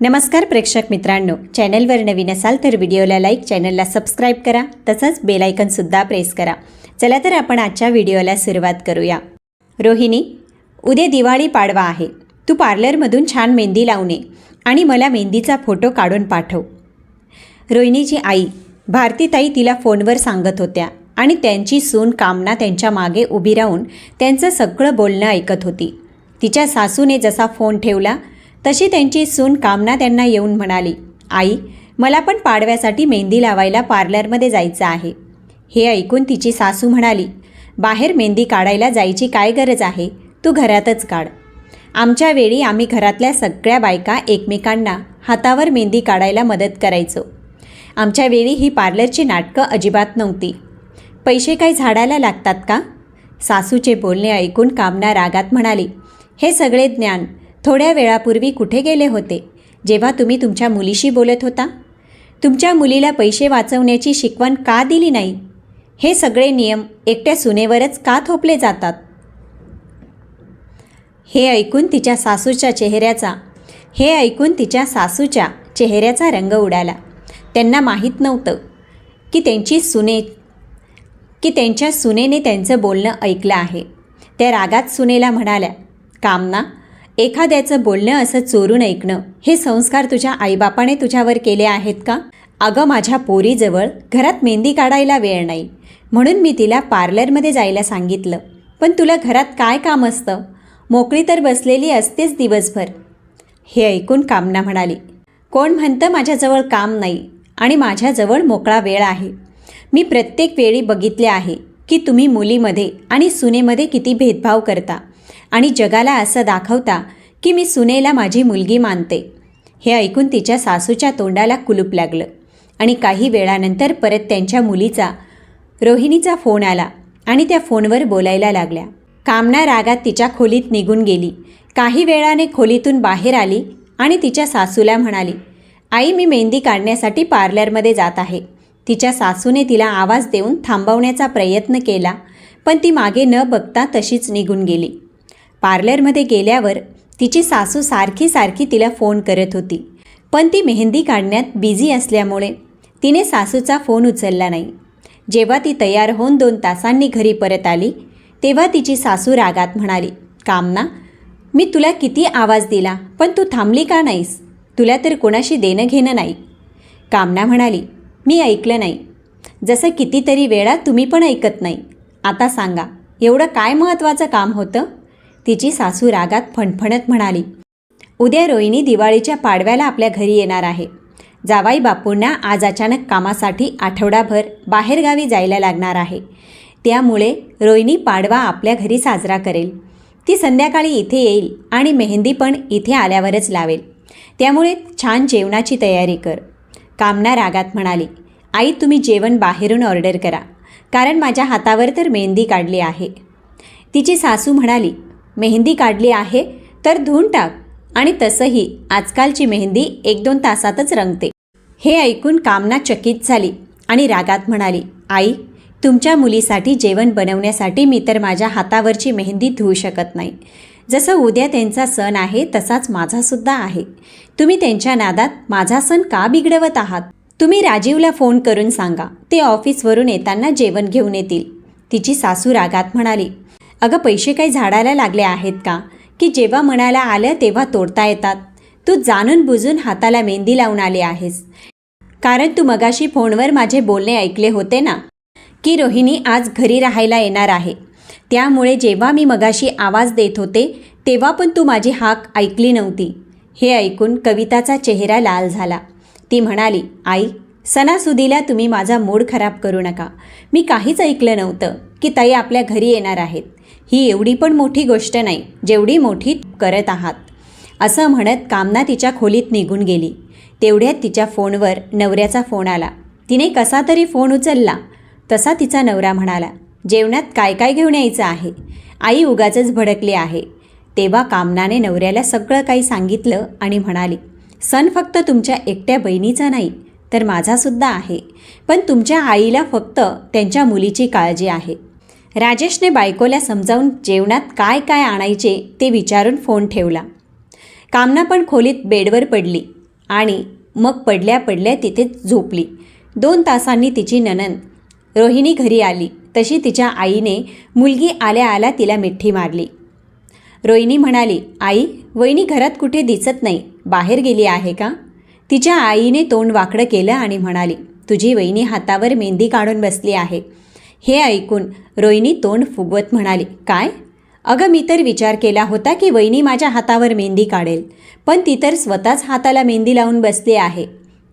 नमस्कार प्रेक्षक मित्रांनो. चॅनलवर नवीन असाल तर व्हिडिओला लाईक चॅनलला सबस्क्राईब करा तसंच बेलायकनसुद्धा प्रेस करा. चला तर आपण आजच्या व्हिडिओला सुरुवात करूया. रोहिणी उद्या दिवाळी पाडवा आहे. तू पार्लरमधून छान मेहंदी लावून ये आणि मला मेहंदीचा फोटो काढून पाठव. रोहिणीची आई भारतीताई तिला फोनवर सांगत होत्या आणि त्यांची सून कामना त्यांच्या मागे उभी राहून त्यांचं सगळं बोलणं ऐकत होती. तिच्या सासूने जसा फोन ठेवला तशी त्यांची सून कामना त्यांना येऊन म्हणाली आई मला पण पाडव्यासाठी मेहंदी लावायला पार्लरमध्ये जायचं आहे. हे ऐकून तिची सासू म्हणाली बाहेर मेहंदी काढायला जायची काय गरज आहे? तू घरातच काढ. आमच्या वेळी आम्ही घरातल्या सगळ्या बायका एकमेकांना हातावर मेहंदी काढायला मदत करायचो. आमच्या वेळी ही पार्लरची नाटकं अजिबात नव्हती. पैसे काही झाडायला लागतात का? सासूचे बोलणे ऐकून कामना रागात म्हणाली हे सगळे ज्ञान थोड्या वेळापूर्वी कुठे गेले होते? जेव्हा तुम्ही तुमच्या मुलीशी बोलत होता? तुमच्या मुलीला पैसे वाचवण्याची शिकवण का दिली नाही? हे सगळे नियम एकट्या सुनेवरच का थोपले जातात? हे ऐकून तिच्या सासूच्या चेहऱ्याचा हे ऐकून तिच्या सासूच्या चेहऱ्याचा रंग उडाला. त्यांना माहीत नव्हतं की त्यांची सुने की त्यांच्या सुनेने त्यांचं बोलणं ऐकलं आहे. त्या रागात सुनेला म्हणाल्या कामना एखाद्याचं बोलणं असं चोरून ऐकणं हे संस्कार तुझ्या आईबापाने तुझ्यावर केले आहेत का? अगं माझ्या पोरीजवळ घरात मेहंदी काढायला वेळ नाही. म्हणून मी तिला पार्लरमध्ये जायला सांगितलं. पण तुला घरात काय काम असतं? मोकळी तर बसलेली असतेच दिवसभर. हे ऐकून कामना म्हणाली. कोण म्हणतं माझ्याजवळ काम नाही आणि माझ्याजवळ मोकळा वेळ आहे. मी प्रत्येक वेळी बघितले आहे की तुम्ही मुलीमध्ये आणि सुनेमध्ये किती भेदभाव करता. आणि जगाला असं दाखवता की मी सुनेला माझी मुलगी मानते. हे ऐकून तिच्या सासूच्या तोंडाला कुलूप लागलं. आणि काही वेळानंतर परत त्यांच्या मुलीचा रोहिणीचा फोन आला आणि त्या फोनवर बोलायला लागल्या. कामना रागात तिच्या खोलीत निघून गेली. काही वेळाने खोलीतून बाहेर आली आणि तिच्या सासूला म्हणाली आई मी मेहंदी काढण्यासाठी पार्लरमध्ये जात आहे. तिच्या सासूने तिला आवाज देऊन थांबवण्याचा प्रयत्न केला पण ती मागे न बघता तशीच निघून गेली. पार्लरमध्ये गेल्यावर तिची सासू सारखी सारखी तिला फोन करत होती. पण ती मेहंदी काढण्यात बिझी असल्यामुळे तिने सासूचा फोन उचलला नाही. जेव्हा ती तयार होऊन दोन तासांनी घरी परत आली तेव्हा तिची सासू रागात म्हणाली कामना मी तुला किती आवाज दिला पण तू थांबली का नाहीस? तुला तर कोणाशी देणं घेणं नाही. कामना म्हणाली मी ऐकलं नाही. जसं कितीतरी वेळा तुम्ही पण ऐकत नाही. आता सांगा एवढं काय महत्त्वाचं काम होतं? तिची सासू रागात फणफणत म्हणाली उद्या रोहिणी दिवाळीच्या पाडव्याला आपल्या घरी येणार आहे. जावाई बापूंना आज अचानक कामासाठी आठवडाभर बाहेरगावी जायला लागणार आहे. त्यामुळे रोहिणी पाडवा आपल्या घरी साजरा करेल. ती संध्याकाळी इथे येईल आणि मेहंदी पण इथे आल्यावरच लावेल. त्यामुळे छान जेवणाची तयारी कर. कामना रागात म्हणाली आई तुम्ही जेवण बाहेरून ऑर्डर करा. कारण माझ्या हातावर तर मेहंदी काढली आहे. तिची सासू म्हणाली मेहंदी काढली आहे तर धुवून टाक. आणि तसंही आजकालची मेहंदी एक दोन तासातच रंगते. हे ऐकून कामना चकित झाली आणि रागात म्हणाली आई तुमच्या मुलीसाठी जेवण बनवण्यासाठी मी तर माझ्या हातावरची मेहंदी धुवू शकत नाही. जसं उद्या त्यांचा सण आहे तसाच माझासुद्धा आहे. तुम्ही त्यांच्या नादात माझा सण का बिघडवत आहात? तुम्ही राजीवला फोन करून सांगा. ते ऑफिसवरून येताना जेवण घेऊन येतील. तिची सासू रागात म्हणाली अगं पैसे काही झाडायला लागले आहेत का? की जेव्हा म्हणायला आलं तेव्हा तोडता येतात. तू जाणून बुजून हाताला मेहंदी लावून आली आहेस. कारण तू मगाशी फोनवर माझे बोलणे ऐकले होते ना? की रोहिणी आज घरी राहायला येणार आहे. त्यामुळे जेव्हा मी मगाशी आवाज देत होते तेव्हा पण तू माझी हाक ऐकली नव्हती. हे ऐकून कविताचा चेहरा लाल झाला. ती म्हणाली आई सणासुदीला तुम्ही माझा मूड खराब करू नका. मी काहीच ऐकलं नव्हतं. की ताई आपल्या घरी येणार आहेत. ही एवढी पण मोठी गोष्ट नाही जेवढी मोठी करत आहात. असं म्हणत कामना तिच्या खोलीत निघून गेली. तेवढ्यात तिच्या फोनवर नवऱ्याचा फोन आला. तिने कसा तरी फोन उचलला. तसा तिचा नवरा म्हणाला जेवणात काय काय घेऊन यायचं आहे? आई उगाचच भडकली आहे. तेव्हा कामनाने नवऱ्याला सगळं काही सांगितलं आणि म्हणाली सण फक्त तुमच्या एकट्या बहिणीचा नाही तर माझासुद्धा आहे. पण तुमच्या आईला फक्त त्यांच्या मुलीची काळजी आहे. राजेशने बायकोला समजावून जेवणात काय काय आणायचे ते विचारून फोन ठेवला. कामना पण खोलीत बेडवर पडली आणि मग पडल्या पडल्या तिथेच झोपली. दोन तासांनी तिची ननंद रोहिणी घरी आली. तशी तिच्या आईने मुलगी आल्या आल्या तिला मिठी मारली. रोहिणी म्हणाली आई वहिनी घरात कुठे दिसत नाही? बाहेर गेली आहे का? तिच्या आईने तोंड वाकडं केलं आणि म्हणाली तुझी वहिनी हातावर मेहंदी काढून बसली आहे. हे ऐकून रोहिणी तोंड फुगवत म्हणाली काय? अगं मी तर विचार केला होता की वहिनी माझ्या हातावर मेहंदी काढेल पण ती तर स्वतःच हाताला मेहंदी लावून बसली आहे.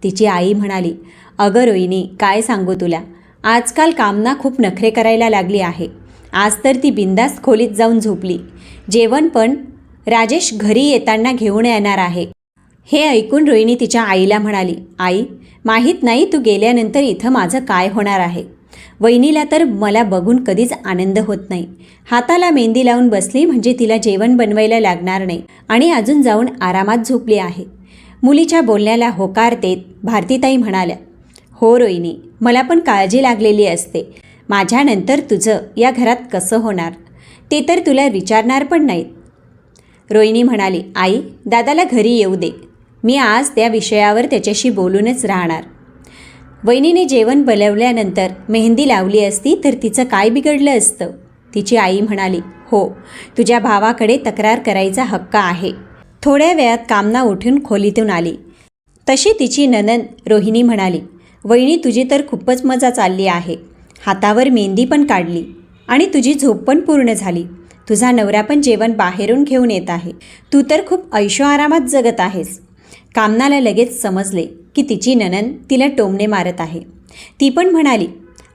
तिची आई म्हणाली अगं रोहिणी काय सांगू तुला? आजकाल कामना खूप नखरे करायला लागली आहे. आज तर ती बिंदास खोलीत जाऊन झोपली. जेवण पण राजेश घरी येताना घेऊन येणार आहे. हे ऐकून रोहिणी तिच्या आईला म्हणाली आई माहीत नाही तू गेल्यानंतर इथं माझं काय होणार आहे. वहिनीला तर मला बघून कधीच आनंद होत नाही. हाताला मेहंदी लावून बसली म्हणजे तिला जेवण बनवायला लागणार नाही आणि अजून जाऊन आरामात झोपली आहे. मुलीच्या बोलण्याला होकार देत भारतीताई म्हणाल्या हो रोहिणी मला पण काळजी लागलेली असते. माझ्यानंतर तुझं या घरात कसं होणार? ते तर तुला विचारणार पण नाहीत. रोहिणी म्हणाली आई दादाला घरी येऊ दे. मी आज त्या विषयावर त्याच्याशी बोलूनच राहणार. वहिनीने जेवण बनवल्यानंतर मेहंदी लावली असती तर तिचं काय बिघडलं असतं? तिची आई म्हणाली हो तुझ्या भावाकडे तक्रार करायचा हक्क आहे. थोड्या वेळात कामना उठून खोलीतून आली. तशी तिची ननन रोहिणी म्हणाली वहिनी तुझी तर खूपच मजा चालली आहे. हातावर मेहंदी पण काढली आणि तुझी झोप पण पूर्ण झाली. तुझा नवरा पण जेवण बाहेरून घेऊन येत आहे. तू तर खूप ऐशो आरामात जगत आहेस. कामनाला लगेच समजले की तिची ननन तिला टोमणे मारत आहे. ती पण म्हणाली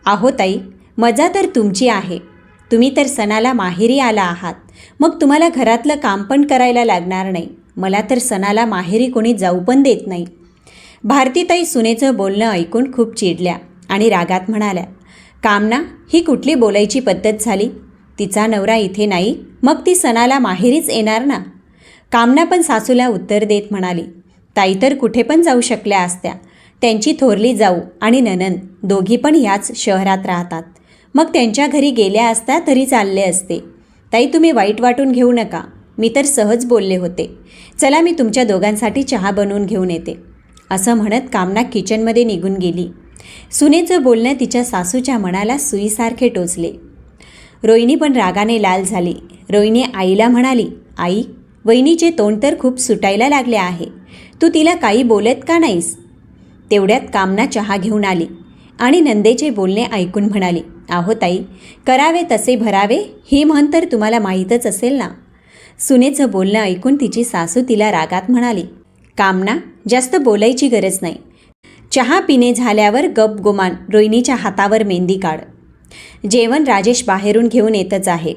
आहो ताई मजा तर तुमची आहे. तुम्ही तर सणाला माहेरी आला आहात. मग तुम्हाला घरातलं काम पण करायला लागणार नाही. मला तर सणाला माहेरी कोणी जाऊ पण देत नाही. भारतीताई सुनेचं बोलणं ऐकून खूप चिडल्या आणि रागात म्हणाल्या कामना ही कुठली बोलायची पद्धत झाली? तिचा नवरा इथे नाही मग ती सणाला माहेरीच येणार ना? कामना पण सासूला उत्तर देत म्हणाली ताई तर कुठे पण जाऊ शकल्या असत्या. त्यांची थोरली जाऊ आणि ननंद दोघी पण ह्याच शहरात राहतात. मग त्यांच्या घरी गेल्या असता तरी चालले असते. ताई तुम्ही वाईट वाटून घेऊ नका. मी तर सहज बोलले होते. चला मी तुमच्या दोघांसाठी चहा बनवून घेऊन येते. असं म्हणत कामना किचनमध्ये निघून गेली. सुनेचं बोलणं तिच्या सासूच्या मनाला सुईसारखे टोचले. रोहिणी पण रागाने लाल झाली. रोहिणी आईला म्हणाली आई वहिनीचे तोंड तर खूप सुटायला लागले आहे. तू तिला काही बोलत का नाहीस? तेवढ्यात कामना चहा घेऊन आली आणि नंदेचे बोलणे ऐकून म्हणाली आहो ताई करावे तसे भरावे ही म्हण तर तुम्हाला माहीतच असेल ना. सुनेचं बोलणं ऐकून तिची सासू तिला रागात म्हणाली कामना जास्त बोलायची गरज नाही. चहा पिणे झाल्यावर गप गोमान रोहिणीच्या हातावर मेहंदी काढ. जेवण राजेश बाहेरून घेऊन येतच आहे.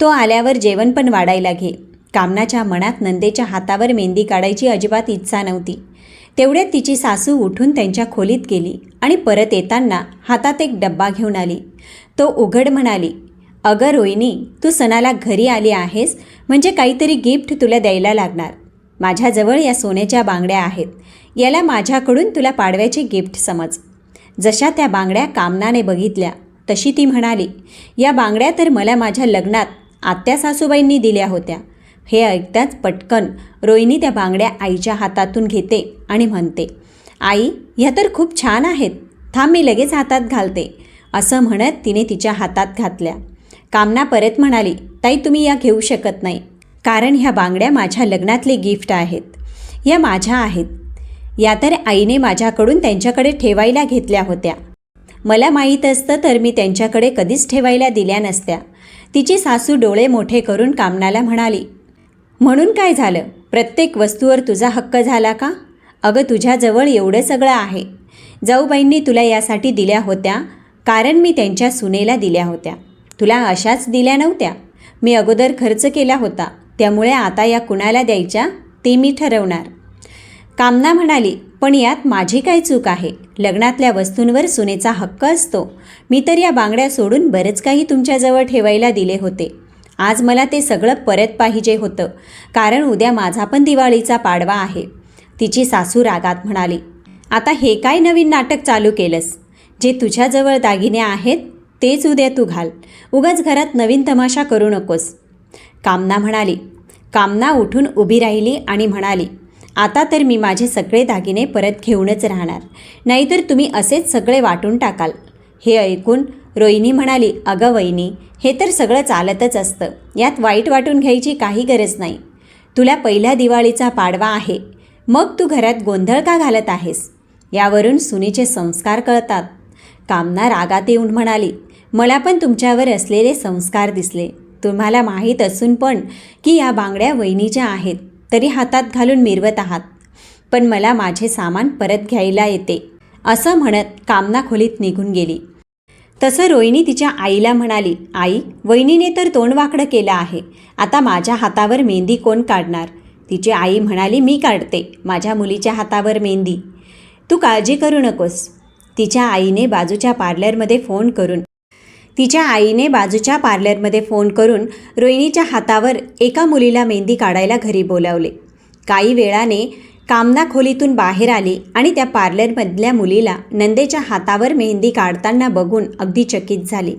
तो आल्यावर जेवण पण वाढायला घे. कामनाच्या मनात नंदेच्या हातावर मेहंदी काढायची अजिबात इच्छा नव्हती. तेवढ्यात तिची सासू उठून त्यांच्या खोलीत गेली आणि परत येताना हातात एक डब्बा घेऊन आली. तो उघड म्हणाली अगं रोहिणी तू सणाला घरी आली आहेस म्हणजे काहीतरी गिफ्ट तुला द्यायला लागणार. माझ्याजवळ या सोन्याच्या बांगड्या आहेत. याला माझ्याकडून तुला पाडव्याचे गिफ्ट समज. जशा त्या बांगड्या कामनाने बघितल्या तशी ती म्हणाली या बांगड्या तर मला माझ्या लग्नात आत्या सासूबाईंनी दिल्या होत्या. हे ऐकताच पटकन रोहिणी त्या बांगड्या आईच्या हातातून घेते आणि म्हणते आई ह्या तर खूप छान आहेत. थांब मी लगेच हातात घालते. असं म्हणत तिने तिच्या हातात घातल्या. कामना परत म्हणाली ताई तुम्ही या घेऊ शकत नाही. कारण ह्या बांगड्या माझ्या लग्नातले गिफ्ट आहेत. या माझ्या आहेत. या तर आईने माझ्याकडून त्यांच्याकडे ठेवायला घेतल्या होत्या. मला माहीत असतं तर मी त्यांच्याकडे कधीच ठेवायला दिल्या नसत्या. तिची सासू डोळे मोठे करून कामनाला म्हणाली म्हणून काय झालं? प्रत्येक वस्तूवर तुझा हक्क झाला का? अगं तुझ्याजवळ एवढं सगळं आहे. जाऊबाईंनी तुला यासाठी दिल्या होत्या. कारण मी त्यांच्या सुनेला दिल्या होत्या. तुला अशाच दिल्या नव्हत्या. मी अगोदर खर्च केला होता. त्यामुळे आता या कुणाला द्यायच्या? ते मी ठरवणार. कामना म्हणाली पण यात माझी काय चूक आहे? लग्नातल्या वस्तूंवर सुनेचा हक्क असतो. मी तर या बांगड्या सोडून बरंच काही तुमच्याजवळ ठेवायला दिले होते. आज मला ते सगळं परत पाहिजे होतं. कारण उद्या माझा पण दिवाळीचा पाडवा आहे. तिची सासू रागात म्हणाली आता हे काय नवीन नाटक चालू केलंस? जे तुझ्याजवळ दागिने आहेत तेच उद्या तू घाल. उगाच घरात नवीन तमाशा करू नकोस. कामना म्हणाली. कामना उठून उभी राहिली आणि म्हणाली आता तर मी माझे सगळे दागिने परत घेऊनच राहणार. नाहीतर तुम्ही असेच सगळे वाटून टाकाल. हे ऐकून रोहिणी म्हणाली अगं वहिनी हे तर सगळं चालतच असतं. यात वाईट वाटून घ्यायची काही गरज नाही. तुला पहिल्या दिवाळीचा पाडवा आहे. मग तू घरात गोंधळ का घालत आहेस यावरून सुनीचे संस्कार कळतात. कामना रागात येऊन म्हणाली मला पण तुमच्यावर असलेले संस्कार दिसले. तुम्हाला माहीत असून पण की या बांगड्या वहिनीच्या आहेत. तरी हातात घालून मिरवत आहात. पण मला माझे सामान परत घ्यायला येते. असं म्हणत कामना खोलीत निघून गेली. तसं रोहिणी तिच्या आईला म्हणाली आई वहिनीने तर तोंड वाकडं केलं आहे. आता माझ्या हातावर मेहंदी कोण काढणार? तिची आई म्हणाली मी काढते. माझ्या मुलीच्या हातावर मेहंदी. तू काळजी करू नकोस. तिच्या आईने बाजूच्या पार्लरमध्ये फोन करून तिच्या आईने बाजूच्या पार्लरमध्ये फोन करून रोहिणीच्या हातावर एका मुलीला मेहंदी काढायला घरी बोलावले. काही वेळाने कामना खोलीतून बाहेर आली आणि त्या पार्लरमधल्या मुलीला नंदेच्या हातावर मेहंदी काढताना बघून अगदी चकित झाली.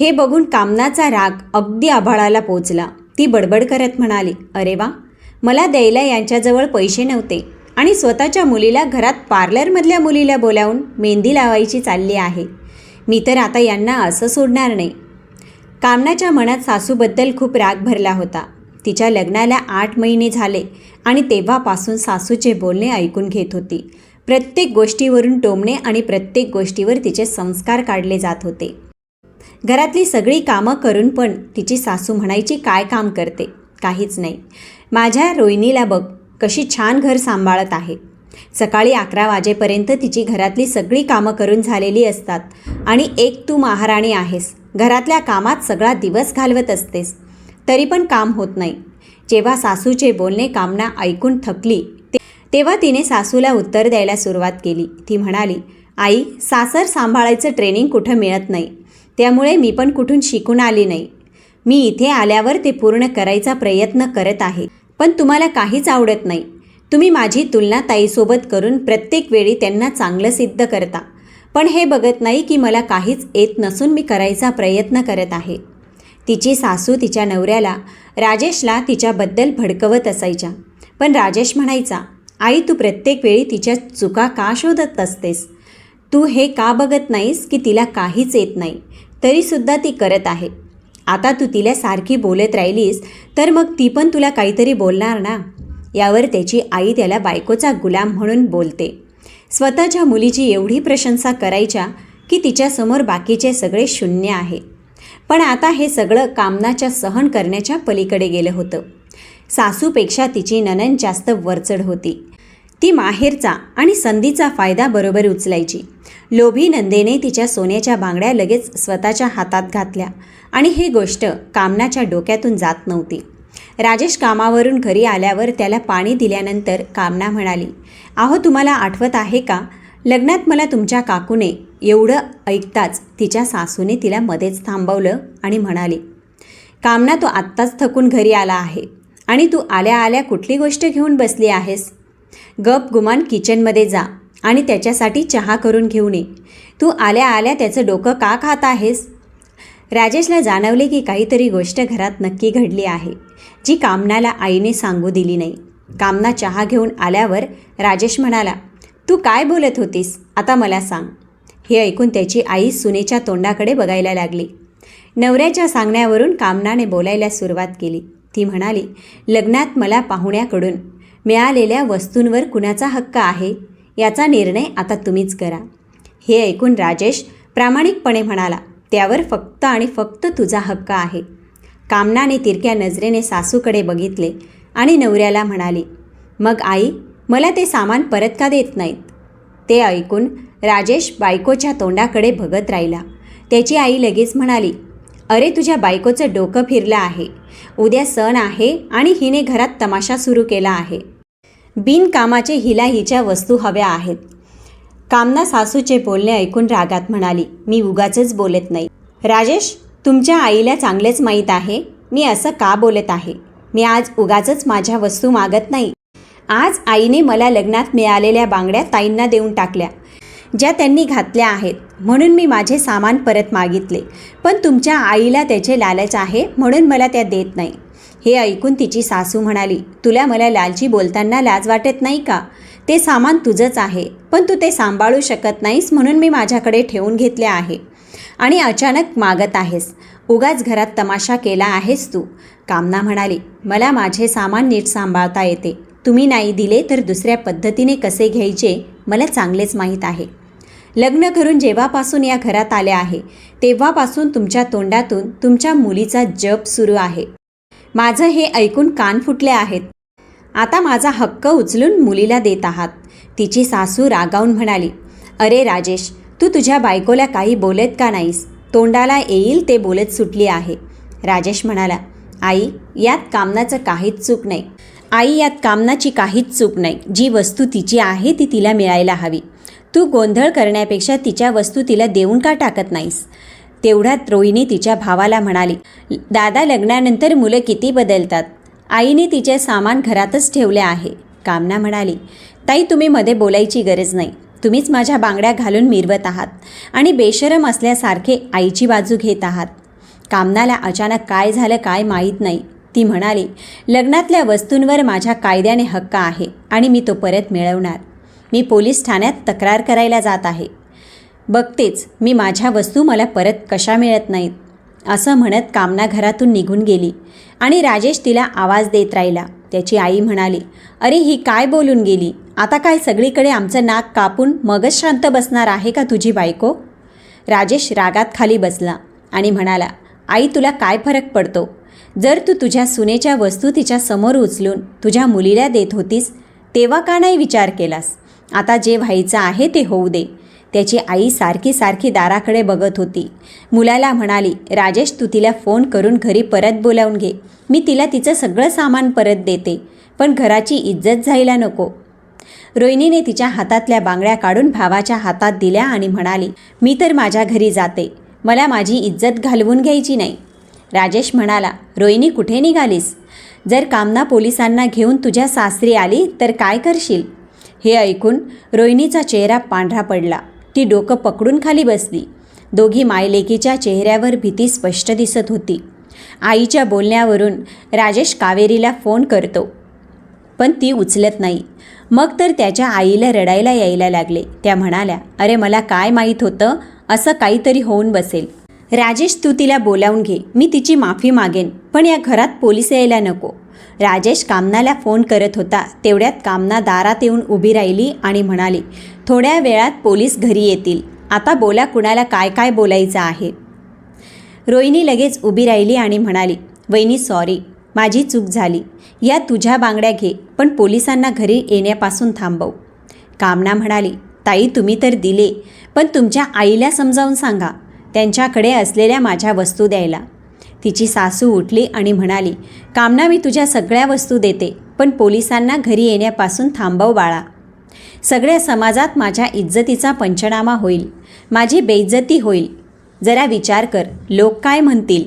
हे बघून कामनाचा राग अगदी आभाळाला पोचला. ती बडबड करत म्हणाली अरे वा मला द्यायला यांच्याजवळ पैसे नव्हते आणि स्वतःच्या मुलीला घरात पार्लरमधल्या मुलीला बोलावून मेहंदी लावायची चालली आहे. मी तर आता यांना असं सोडणार नाही. कामनाच्या मनात सासूबद्दल खूप राग भरला होता. तिच्या लग्नाला आठ महिने झाले आणि तेव्हापासून सासूचे बोलणे ऐकून घेत होती. प्रत्येक गोष्टीवरून टोमणे आणि प्रत्येक गोष्टीवर तिचे संस्कार काढले जात होते. घरातली सगळी कामं करून पण तिची सासू म्हणायची काय काम करते? काहीच नाही. माझ्या रोहिणीला बघ कशी छान घर सांभाळत आहे. सकाळी अकरा वाजेपर्यंत तिची घरातली सगळी कामं करून झालेली असतात आणि एक तू महाराणी आहेस. घरातल्या कामात सगळा दिवस घालवत असतेस. तरी पण काम होत नाही. जेव्हा सासूचे बोलणे कामना ऐकून थकली तेव्हा तिने सासूला उत्तर द्यायला सुरुवात केली. ती म्हणाली आई सासर सांभाळायचं ट्रेनिंग कुठं मिळत नाही. त्यामुळे मी पण कुठून शिकून आली नाही. मी इथे आल्यावर ते पूर्ण करायचा प्रयत्न करत आहे पण तुम्हाला काहीच आवडत नाही. तुम्ही माझी तुलना ताईसोबत करून प्रत्येक वेळी त्यांना चांगलं सिद्ध करता. पण हे बघत नाही की मला काहीच येत नसून मी करायचा प्रयत्न करत आहे. तिची सासू तिच्या नवऱ्याला राजेशला तिच्याबद्दल भडकवत असायच्या. पण राजेश म्हणायचा आई तू प्रत्येक वेळी तिच्या चुका का शोधत असतेस? तू हे का बघत नाहीस की तिला काहीच येत नाही? तरीसुद्धा ती करत आहे. आता तू तिला सारखी बोलत राहिलीस तर मग ती पण तुला काहीतरी बोलणार ना यावर त्याची आई त्याला बायकोचा गुलाम म्हणून बोलते. स्वतःच्या मुलीची एवढी प्रशंसा करायच्या की तिच्यासमोर बाकीचे सगळे शून्य आहे. पण आता हे सगळं कामनाच्या सहन करण्याच्या पलीकडे गेलं होतं. सासूपेक्षा तिची ननन जास्त वरचढ होती. ती माहेरचा आणि संधीचा फायदा बरोबर उचलायची. लोभी नंदेने तिच्या सोन्याच्या बांगड्या लगेच स्वतःच्या हातात घातल्या आणि ही गोष्ट कामनाच्या डोक्यातून जात नव्हती. राजेश कामावरून घरी आल्यावर त्याला पाणी दिल्यानंतर कामना म्हणाली अहो तुम्हाला आठवत आहे का? लग्नात मला तुमच्या काकूने एवढं ऐकताच तिच्या सासूने तिला मध्येच थांबवलं आणि म्हणाली कामना तू आत्ताच थकून घरी आला आहे आणि तू आल्या आल्या कुठली गोष्ट घेऊन बसली आहेस? गप गुमान किचनमध्ये जा आणि त्याच्यासाठी चहा करून घेऊन ये तू आल्या आल्या त्याचं डोकं का खात आहेस? राजेशला जाणवले की काहीतरी गोष्ट घरात नक्की घडली आहे जी कामनाला आईने सांगू दिली नाही. कामना चहा घेऊन आल्यावर राजेश म्हणाला तू काय बोलत होतीस? आता मला सांग. हे ऐकून त्याची आई सुनेच्या तोंडाकडे बघायला लागली. नवऱ्याच्या सांगण्यावरून कामनाने बोलायला सुरुवात केली. ती म्हणाली लग्नात मला पाहुण्याकडून मिळालेल्या वस्तूंवर कुणाचा हक्क आहे? याचा निर्णय आता तुम्हीच करा. हे ऐकून राजेश प्रामाणिकपणे म्हणाला त्यावर फक्त आणि फक्त तुझा हक्क आहे. कामनाने तिरक्या नजरेने सासूकडे बघितले आणि नवऱ्याला म्हणाली मग आई मला ते सामान परत का देत नाहीत? ते ऐकून राजेश बायकोच्या तोंडाकडे बघत राहिला. त्याची आई लगेच म्हणाली अरे तुझ्या बायकोचं डोकं फिरलं आहे. उद्या सण आहे आणि हिने घरात तमाशा सुरू केला आहे. बिनकामाचे हिला हिच्या वस्तू हव्या आहेत. कामना सासूचे बोलणे ऐकून रागात म्हणाली मी उगाचच बोलत नाही. राजेश तुमच्या आईला चांगलेच माहीत आहे. मी असं का बोलत आहे? मी आज उगाचच माझ्या वस्तू मागत नाही. आज आईने मला लग्नात मिळालेल्या बांगड्या ताईंना देऊन टाकल्या ज्या त्यांनी घातल्या आहेत. म्हणून मी माझे सामान परत मागितले. पण तुमच्या आईला त्याचे लालच आहे म्हणून मला त्या देत नाही. हे ऐकून तिची सासू म्हणाली तुला मला लालची बोलताना लाज वाटत नाही का? ते सामान तुझंच आहे पण तू ते सांभाळू शकत नाहीस म्हणून मी माझ्याकडे ठेवून घेतले आहे. आणि अचानक मागत आहेस. उगाच घरात तमाशा केला आहेस तू. कामना म्हणाली मला माझे सामान नीट सांभाळता येते. तुम्ही नाही दिले तर दुसऱ्या पद्धतीने कसे घ्यायचे मला चांगलेच माहीत आहे. लग्न करून जेव्हापासून या घरात आले आहे तेव्हापासून तुमच्या तोंडातून तुमच्या मुलीचा जप सुरू आहे. माझं हे ऐकून कान फुटले आहेत. आता माझा हक्क उचलून मुलीला देत आहात. तिची सासू रागावून म्हणाली अरे राजेश तू तुझ्या बायकोला काही बोलत का नाहीस? तोंडाला येईल ते बोलत सुटली आहे. राजेश म्हणाला आई यात कामनाचं काहीच चूक नाही. आई यात कामनाची काहीच चूक नाही. जी वस्तू तिची आहे ती तिला मिळायला हवी. तू गोंधळ करण्यापेक्षा तिच्या वस्तू तिला देऊन का टाकत नाहीस? तेवढ्यात रोहिणी तिच्या भावाला म्हणाली दादा लग्नानंतर मुलं किती बदलतात? आईने तिचे सामान घरातच ठेवले आहे. कामना म्हणाली ताई तुम्ही मध्ये बोलायची गरज नाही. तुम्हीच माझ्या बांगड्या घालून मिरवत आहात आणि बेशरम असल्यासारखे आईची बाजू घेत आहात. कामनाला अचानक काय झालं काय माहीत नाही. ती म्हणाली लग्नातल्या वस्तूंवर माझ्या कायद्याने हक्क आहे आणि मी तो परत मिळवणार. मी पोलीस ठाण्यात तक्रार करायला जात आहे. बघतेच मी माझ्या वस्तू मला परत कशा मिळत नाहीत. असं म्हणत कामना घरातून निघून गेली आणि राजेश तिला आवाज देत राहिला. त्याची आई म्हणाली अरे ही काय बोलून गेली? आता काय सगळीकडे आमचं नाक कापून मगच शांत बसणार आहे का तुझी बायको? राजेश रागात खाली बसला आणि म्हणाला आई तुला काय फरक पडतो? जर तू तुझ्या सुनेच्या वस्तू तिच्या समोर उचलून तुझ्या मुलीला देत होतीस तेव्हा का नाही विचार केलास? आता जे व्हायचं आहे ते होऊ दे. त्याची आई सारखी सारखी दाराकडे बघत होती. मुलाला म्हणाली राजेश तू तिला फोन करून घरी परत बोलावून घे. मी तिला तिचं सगळं सामान परत देते पण घराची इज्जत जायला नको. रोहिणीने तिच्या हातातल्या बांगड्या काढून भावाच्या हातात दिल्या आणि म्हणाली मी तर माझ्या घरी जाते. मला माझी इज्जत घालवून घ्यायची नाही. राजेश म्हणाला रोहिणी कुठे निघालीस? जर कामना पोलिसांना घेऊन तुझ्या सासरी आली तर काय करशील? हे ऐकून रोहिणीचा चेहरा पांढरा पडला. ती डोकं पकडून खाली बसली. दोघी मायलेकीच्या चेहऱ्यावर भीती स्पष्ट दिसत होती. आईच्या बोलण्यावरून राजेश कावेरीला फोन करतो. पण ती उचलत नाही. मग तर त्याच्या आईला रडायला यायला लागले. त्या म्हणाल्या अरे मला काय माहीत होतं? असं काहीतरी होऊन बसेल. राजेश तू तिला बोलावून घे. मी तिची माफी मागेन. पण या घरात पोलीस यायला नको. राजेश कामनाला फोन करत होता. तेवढ्यात कामना दारात येऊन उभी राहिली आणि म्हणाली थोड्या वेळात पोलीस घरी येतील. आता बोला कुणाला काय काय बोलायचं आहे. रोहिणी लगेच उभी राहिली आणि म्हणाली वहिनी सॉरी माझी चूक झाली. या तुझ्या बांगड्या घे पण पोलिसांना घरी येण्यापासून थांबव. कामना म्हणाली ताई तुम्ही तर दिले पण तुमच्या आईला समजावून सांगा. त्यांच्याकडे असलेल्या माझ्या वस्तू द्यायला. तिची सासू उठली आणि म्हणाली कामना मी तुझ्या सगळ्या वस्तू देते पण पोलिसांना घरी येण्यापासून थांबव बाळा. सगळ्या समाजात माझ्या इज्जतीचा पंचनामा होईल. माझी बेइज्जती होईल. जरा विचार कर लोक काय म्हणतील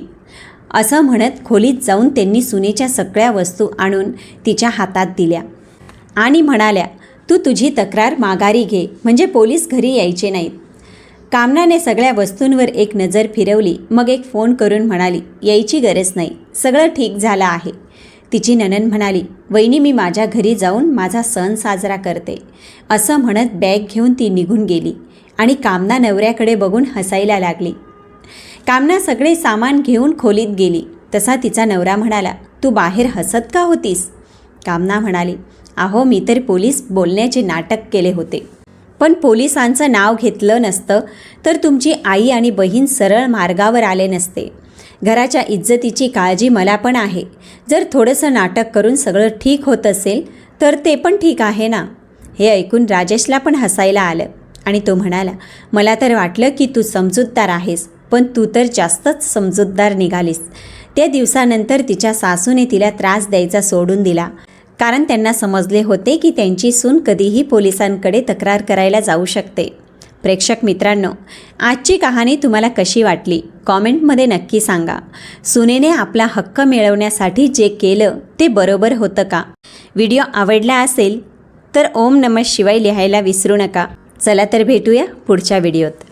असं म्हणत खोलीत जाऊन त्यांनी सुनेच्या सगळ्या वस्तू आणून तिच्या हातात दिल्या आणि म्हणाल्या तू तुझी तक्रार माघारी घे म्हणजे पोलीस घरी यायचे नाहीत. कामनाने सगळ्या वस्तूंवर एक नजर फिरवली मग एक फोन करून म्हणाली यायची गरज नाही सगळं ठीक झालं आहे. तिची ननन म्हणाली वहिनी मी माझ्या घरी जाऊन माझा सण साजरा करते. असं म्हणत बॅग घेऊन ती निघून गेली आणि कामना नवऱ्याकडे बघून हसायला लागली. कामना सगळे सामान घेऊन खोलीत गेली. तसा तिचा नवरा म्हणाला तू बाहेर हसत का होतीस? कामना म्हणाली अहो मी तर पोलीस बोलण्याचे नाटक केले होते. पण पोलिसांचं नाव घेतलं नसतं तर तुमची आई आणि बहीण सरळ मार्गावर आले नसते. घराच्या इज्जतीची काळजी मला पण आहे. जर थोडंसं नाटक करून सगळं ठीक होत असेल तर ते पण ठीक आहे ना? हे ऐकून राजेशला पण हसायला आलं आणि तो म्हणाला मला तर वाटलं की तू समजूतदार आहेस पण तू तर जास्तच समजूतदार निघालीस. त्या दिवसानंतर तिच्या सासूने तिला त्रास द्यायचा सोडून दिला. कारण त्यांना समजले होते की त्यांची सून कधीही पोलिसांकडे तक्रार करायला जाऊ शकते. प्रेक्षक मित्रांनो आजची कहाणी तुम्हाला कशी वाटली? कॉमेंटमध्ये नक्की सांगा. सुनेने आपला हक्क मिळवण्यासाठी जे केलं ते बरोबर होतं का? व्हिडिओ आवडला असेल तर ओम नमः शिवाय लिहायला विसरू नका. चला तर भेटूया पुढच्या व्हिडिओत.